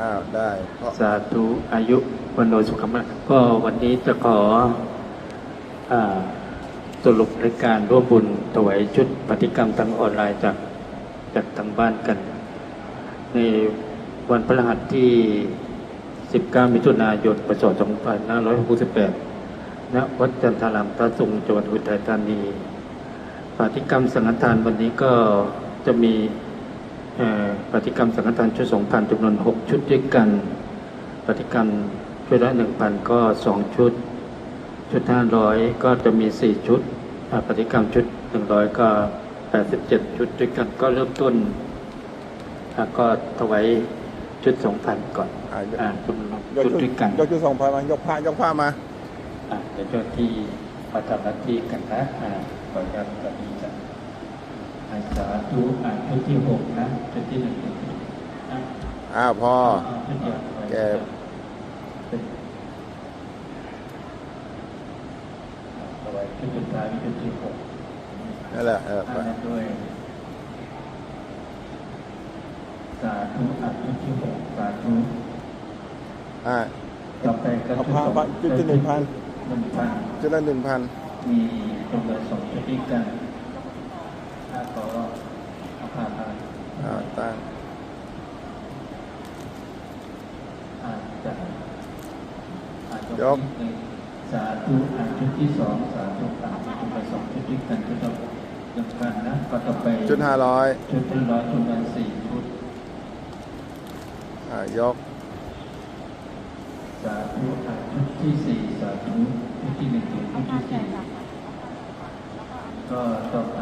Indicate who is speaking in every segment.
Speaker 1: อ้าวได้เพราะ
Speaker 2: สาธุอายุวันโนสุขมะก็วันนี้จะขออสรุปในการร่วมบุญถวายชุดปฏิกรรมทางออนไลน์จากจากทางบ้านกัน ในวันพฤหัสที่ 19 มิถุนายนพศ2568ณวัดจันทารามพระสุงฆ์จังหวัดอุทัยธานีปฏิกรรมสังฆทานวันนี้ก็จะมี ปฏิกรรมสังฆทานชุดสองพันจำนวนหกชุดด้วยกัน ปฏิกรรมชุดละหนึ่งพันก็สองชุด ชุดห้าร้อยก็จะมีสี่ชุดอ่าปฏิกรรมชุดหนึ่งร้อยก็แปดสิบเจ็ดชุดด้วยกันก็เริ่มต้นอ่าก็ถวายชุดสองพันก่อน
Speaker 1: อ่ายก
Speaker 2: อ่าจำนวน
Speaker 1: ยก
Speaker 2: ชุด
Speaker 1: ชุด
Speaker 2: ด้วยกัน
Speaker 1: ยกชุดสองพันมายกผ้ายกผ้ามา
Speaker 2: อ่าเดี๋ยวเจ้าที่มาทำหน้าที่กันนะอ่าขออนุญาตกับนี้จ้ะอา สาธุอ่าชุดที่หกนะชุดที่หนึ่งอะ
Speaker 1: อ้าวพอแก
Speaker 2: เอาไว้ชุดสุดท้ายชุดที่หก
Speaker 1: นั่นแหละเออไป
Speaker 2: อ่านด้วยสาธุอะชุดที่หกสาธุ
Speaker 1: อ่า
Speaker 2: ต่อไปก็ชุด
Speaker 1: ผ้า
Speaker 2: สอง
Speaker 1: ผ้าชุดที่หนึ่งพัน
Speaker 2: หนึ่งพัน
Speaker 1: ชุดละหนึ่งพัน
Speaker 2: มีจำนวนสองชุดด้วยกันถ้าขอ อ่านมา
Speaker 1: อ้าตั้ง
Speaker 2: อาจจะอาจจะ
Speaker 1: ยก
Speaker 2: สาธุอ่านชุดที่สองสาธุอ่านชุดที่สองชุดด้วยกันชุดละหนึ่งพันนะก็ต่อไป
Speaker 1: ชุดห้าร้อย
Speaker 2: ชุดที่ร้อยชุดละสี่ชุด
Speaker 1: อ่ายก
Speaker 2: สาธุอ่านชุดที่สี่สาธุชุดที่หนึ่งชุดที่สี่ก็ต่อไป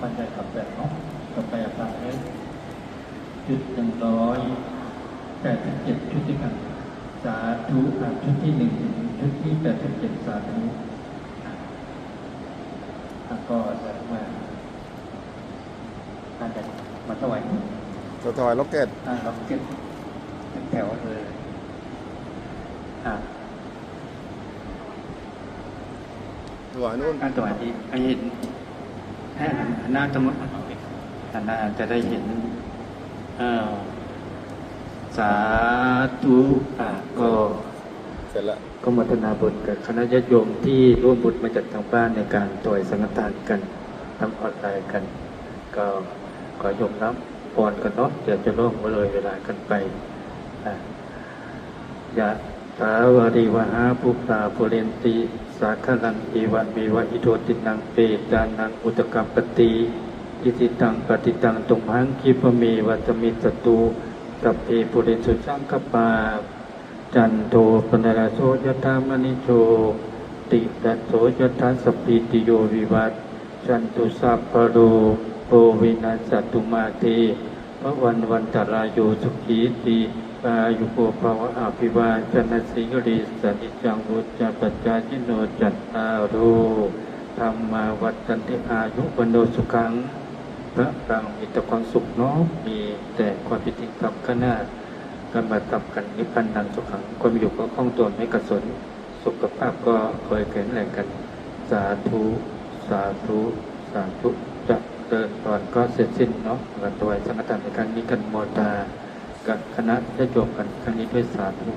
Speaker 2: ปัญญาขับแบบเนาะ ต่อไปอาการเล็กชุดหนึ่งร้อยแปดสิบเจ็ดชุดด้วยกันสาธุอ่านชุดที่หนึ่งถึงชุดที่แปดสิบเจ็ดสาธุแล้วก็จะมาอาจจะมาถวาย
Speaker 1: สถอยล็อกเก็ต
Speaker 2: อ่าเราเก็บเป็นแถวเลยอ่า
Speaker 1: ถวายนู่น
Speaker 2: การถวายที่ให้เห็นให้หันหน้าตรง นู้นหันหน้าจะได้เห็นเอ่อสาธุอ่าก็
Speaker 1: เสร็จแล้ว
Speaker 2: ก็มัทนาบุญกับคณะญาติโยมที่ร่วมบุญมาจากทางบ้านในการถวายสังฆทานกันทำออนไลน์กัน ก็ขอโยมรับพรกันเนาะเดี๋ยวจะล่วงเลยเวลากันไปอะยะถาวาริวหาปุปาปุเรนติ สาคลังเอวะเมวะอิโทตินังเปตานังอุตกัปปติ อิติตังปฏิตังตุมหังคิปเมวัตมิตตูสัพเพปุรนสุสังคปาจันโทปนราโสยธามณิโชติตัสโสยธาสพพิติโยวิวัตจันตุสัพพะโรโอวินาสตุมาเตพระวันวันตรายโยสุขีติอายุโกภาวะอภิวาจนะสิงริสันิจังวุจปัจจายิโนจัตตารุธรรมาวัฏันติอายุวันโนสุขัง ระเรามีแต่ความสุขเนาะมีแต่ความพิธีกรรมข้างหน้าการมาทำกันนิพพานังสุขังความอยู่ก็คล่องตัวไม่กระสนสุขภาพก็เคยแข็งแรงกัน สาธุสาธุสาธุจะเดินตอนก็เสร็จสิ้นเนาะกันตัวสังฆทานในครั้งนี้กันโมตากับคณะญาติโยมกันครั้งนี้ด้วยสาธุ